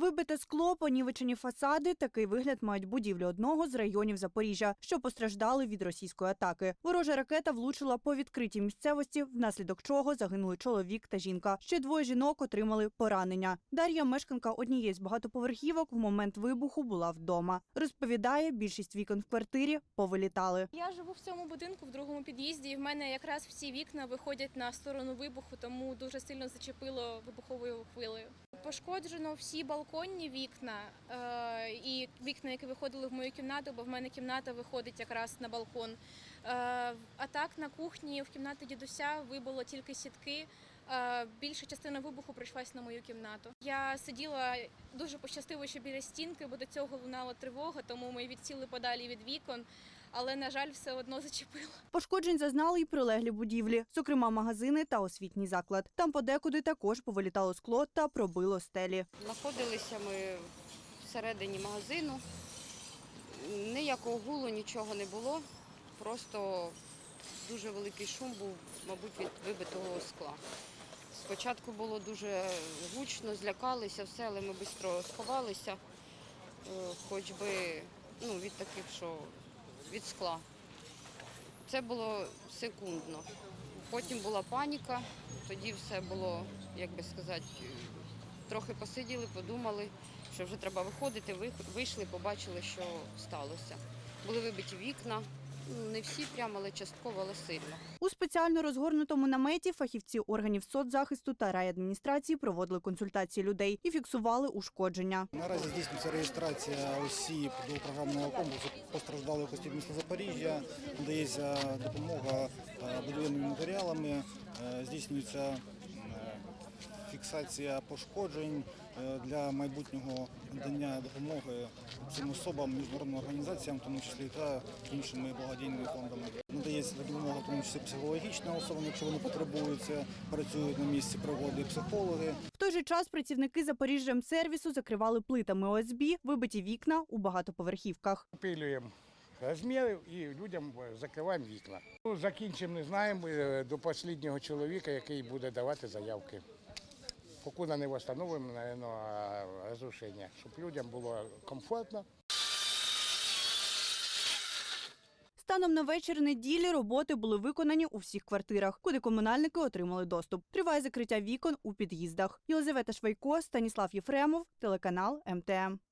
Вибите скло, понівечені фасади. Такий вигляд мають будівлі одного з районів Запоріжжя, що постраждали від російської атаки. Ворожа ракета влучила по відкритій місцевості, внаслідок чого загинули чоловік та жінка. Ще двоє жінок отримали поранення. Дар'я, мешканка однієї з багатоповерхівок, в момент вибуху була вдома. Розповідає, більшість вікон в квартирі повилітали. Я живу в цьому будинку в другому під'їзді, і в мене якраз всі вікна виходять на сторону вибуху, тому дуже сильно зачепило вибуховою хвилею. Пошкоджено всі балконні вікна е, і вікна, які виходили в мою кімнату, бо в мене кімната виходить якраз на балкон. Е, а так на кухні в кімнаті дідуся вибило тільки сітки. Е, більша частина вибуху прийшлась на мою кімнату. Я сиділа дуже пощастиво, що біля стінки, бо до цього лунала тривога, тому ми відсіли подалі від вікон. Але на жаль, все одно зачепило. Пошкоджень зазнали й прилеглі будівлі, зокрема магазини та освітній заклад. Там подекуди також повилітало скло та пробило стелі. Знаходилися ми всередині магазину. Ніякого гулу, нічого не було. Просто дуже великий шум був, мабуть, від вибитого скла. Спочатку було дуже гучно, злякалися, все, але ми швидко сховалися, е, хоч би ну, від таких, що від скла. Це було секундно. Потім була паніка, тоді все було, як би сказати, трохи посиділи, подумали, що вже треба виходити. Вих- Вийшли, побачили, що сталося. Були вибиті вікна, не всі прямо, але частково, але сильно. У спеціально розгорнутому наметі фахівці органів соцзахисту та райадміністрації проводили консультації людей і фіксували ушкодження. Наразі здійснюється реєстрація осіб до програмного комплексу постраждалих осіб міста Запоріжжя, надається допомога е, будівельними матеріалами, е, здійснюється фіксація пошкоджень е, для майбутнього надання допомоги цим особам, міжнародним організаціям, в тому числі та іншими благодійними фондами. Надається допомога, тому числі психологічна особам, якщо вони потребуються, працюють на місці пригоди психологи. В той же час працівники Запоріжжямсервісу закривали плитами ОСБ вибиті вікна у багатоповерхівках. Пилюємо розміри і людям закриваємо вікна. Ну, Закінчимо, не знаємо, е, до останнього чоловіка, який буде давати заявки. Покуда не встановимо, наверное, розрушення, щоб людям було комфортно. Станом на вечір неділі роботи були виконані у всіх квартирах, куди комунальники отримали доступ. Триває закриття вікон у під'їздах. Єлизавета Швайко, Станіслав Єфремов, телеканал МТМ.